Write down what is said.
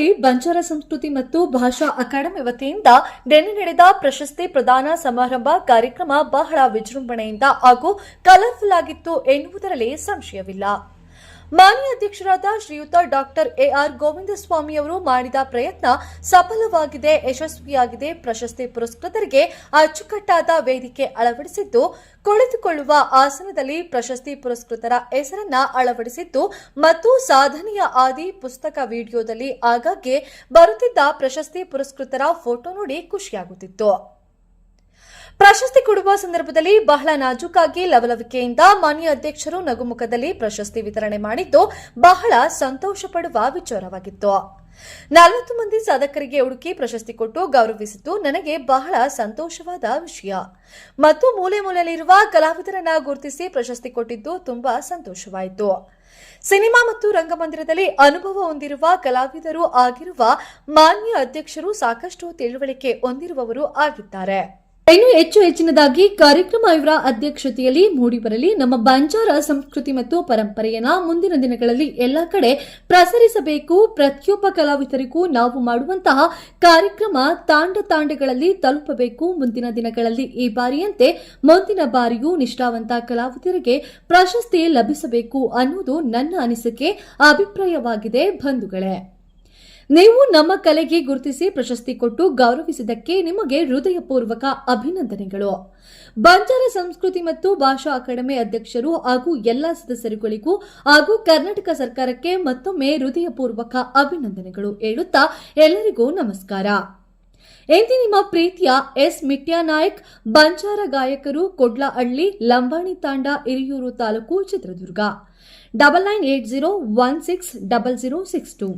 ಶ್ರೀ ಬಂಜಾರ ಸಂಸ್ಕೃತಿ ಮತ್ತು ಭಾಷಾ ಅಕಾಡೆಮಿ ವತಿಯಿಂದ ನಿನ್ನೆ ನಡೆದ ಪ್ರಶಸ್ತಿ ಪ್ರದಾನ ಸಮಾರಂಭ ಕಾರ್ಯಕ್ರಮ ಬಹಳ ವಿಜೃಂಭಣೆಯಿಂದ ಹಾಗೂ ಕಲರ್ಫುಲ್ ಆಗಿತ್ತು ಎನ್ನುವುದರಲ್ಲಿ ಸಂಶಯವಿಲ್ಲ. ಮಾನ್ಯ ಅಧ್ಯಕ್ಷರಾದ ಶ್ರೀಯುತ ಡಾಕ್ಟರ್ ಎಆರ್ ಗೋವಿಂದಸ್ವಾಮಿ ಅವರು ಮಾಡಿದ ಪ್ರಯತ್ನ ಸಫಲವಾಗಿದೆ, ಯಶಸ್ವಿಯಾಗಿದೆ, ಪ್ರಶಸ್ತಿ ಪುರಸ್ಕೃತರಿಗೆ ಅಚ್ಚುಕಟ್ಟಾದ ವೇದಿಕೆ ಅಳವಡಿಸಿದ್ದು, ಕುಳಿತುಕೊಳ್ಳುವ ಆಸನದಲ್ಲಿ ಪ್ರಶಸ್ತಿ ಪುರಸ್ಕೃತರ ಹೆಸರನ್ನ ಅಳವಡಿಸಿದ್ದು ಮತ್ತು ಸಾಧನೆಯ ಆದಿ ಪುಸ್ತಕ ವಿಡಿಯೋದಲ್ಲಿ ಆಗಾಗ್ಗೆ ಬರುತ್ತಿದ್ದ ಪ್ರಶಸ್ತಿ ಪುರಸ್ಕೃತರ ಫೋಟೋ ನೋಡಿ ಖುಷಿಯಾಗುತ್ತಿತ್ತು. ಪ್ರಶಸ್ತಿ ಕೊಡುವ ಸಂದರ್ಭದಲ್ಲಿ ಬಹಳ ನಾಜೂಕಾಗಿ ಲವಲವಿಕೆಯಿಂದ ಮಾನ್ಯ ಅಧ್ಯಕ್ಷರು ನಗುಮುಖದಲ್ಲಿ ಪ್ರಶಸ್ತಿ ವಿತರಣೆ ಮಾಡಿದ್ದು ಬಹಳ ಸಂತೋಷ ಪಡುವ ವಿಚಾರವಾಗಿತ್ತು. ನಲವತ್ತು ಮಂದಿ ಸಾಧಕರಿಗೆ ಹುಡುಕಿ ಪ್ರಶಸ್ತಿ ಕೊಟ್ಟು ಗೌರವಿಸಿದ್ದು ನನಗೆ ಬಹಳ ಸಂತೋಷವಾದ ವಿಷಯ. ಮತ್ತು ಮೂಲೆ ಮೂಲೆಯಲ್ಲಿರುವ ಕಲಾವಿದರನ್ನ ಗುರುತಿಸಿ ಪ್ರಶಸ್ತಿ ಕೊಟ್ಟಿದ್ದು ತುಂಬಾ ಸಂತೋಷವಾಯಿತು. ಸಿನಿಮಾ ಮತ್ತು ರಂಗಮಂದಿರದಲ್ಲಿ ಅನುಭವ ಹೊಂದಿರುವ ಕಲಾವಿದರು ಆಗಿರುವ ಮಾನ್ಯ ಅಧ್ಯಕ್ಷರು ಸಾಕಷ್ಟು ತಿಳುವಳಿಕೆ ಹೊಂದಿರುವವರು ಆಗಿದ್ದಾರೆ. ಇನ್ನು ಹೆಚ್ಚು ಹೆಚ್ಚಿನದಾಗಿ ಕಾರ್ಯಕ್ರಮ ಇವರ ಅಧ್ಯಕ್ಷತೆಯಲ್ಲಿ ಮೂಡಿಬರಲಿ. ನಮ್ಮ ಬಂಜಾರ ಸಂಸ್ಕೃತಿ ಮತ್ತು ಪರಂಪರೆಯನ್ನ ಮುಂದಿನ ದಿನಗಳಲ್ಲಿ ಎಲ್ಲ ಕಡೆ ಪ್ರಸರಿಸಬೇಕು. ಪ್ರತಿಯೊಬ್ಬ ಕಲಾವಿದರಿಗೂ ನಾವು ಮಾಡುವಂತಹ ಕಾರ್ಯಕ್ರಮ ತಾಂಡ ತಾಂಡಗಳಲ್ಲಿ ತಲುಪಬೇಕು. ಮುಂದಿನ ದಿನಗಳಲ್ಲಿ ಈ ಬಾರಿಯಂತೆ ಮುಂದಿನ ಬಾರಿಯೂ ನಿಷ್ಠಾವಂತ ಕಲಾವಿದರಿಗೆ ಪ್ರಶಸ್ತಿ ಲಭಿಸಬೇಕು ಅನ್ನುವುದು ನನ್ನ ಅನಿಸಿಕೆ, ಅಭಿಪ್ರಾಯವಾಗಿದೆ ಬಂಧುಗಳೇ. ನೀವು ನಮ್ಮ ಕಲೆಗೆ ಗುರುತಿಸಿ ಪ್ರಶಸ್ತಿ ಕೊಟ್ಟು ಗೌರವಿಸಿದ್ದಕ್ಕೆ ನಿಮಗೆ ಹೃದಯಪೂರ್ವಕ ಅಭಿನಂದನೆಗಳು. ಬಂಜಾರ ಸಂಸ್ಕೃತಿ ಮತ್ತು ಭಾಷಾ ಅಕಾಡೆಮಿ ಅಧ್ಯಕ್ಷರು ಹಾಗೂ ಎಲ್ಲಾ ಸದಸ್ಯರುಗಳಿಗೂ ಹಾಗೂ ಕರ್ನಾಟಕ ಸರ್ಕಾರಕ್ಕೆ ಮತ್ತೊಮ್ಮೆ ಹೃದಯಪೂರ್ವಕ ಅಭಿನಂದನೆಗಳು ಹೇಳುತ್ತಾ ಎಲ್ಲರಿಗೂ ನಮಸ್ಕಾರ. ಎಂದಿ ನಿಮ್ಮ ಪ್ರೀತಿಯ ಎಸ್ ಮಿಟ್ಯಾ ನಾಯಕ್, ಬಂಜಾರ ಗಾಯಕರು ಕೊಡ್ಲಹಳ್ಳಿ, ಲಂಬಾಣಿ ತಾಂಡ, Hiriyur taluk Chitradurga. Double nine eight zero one six double zero six two.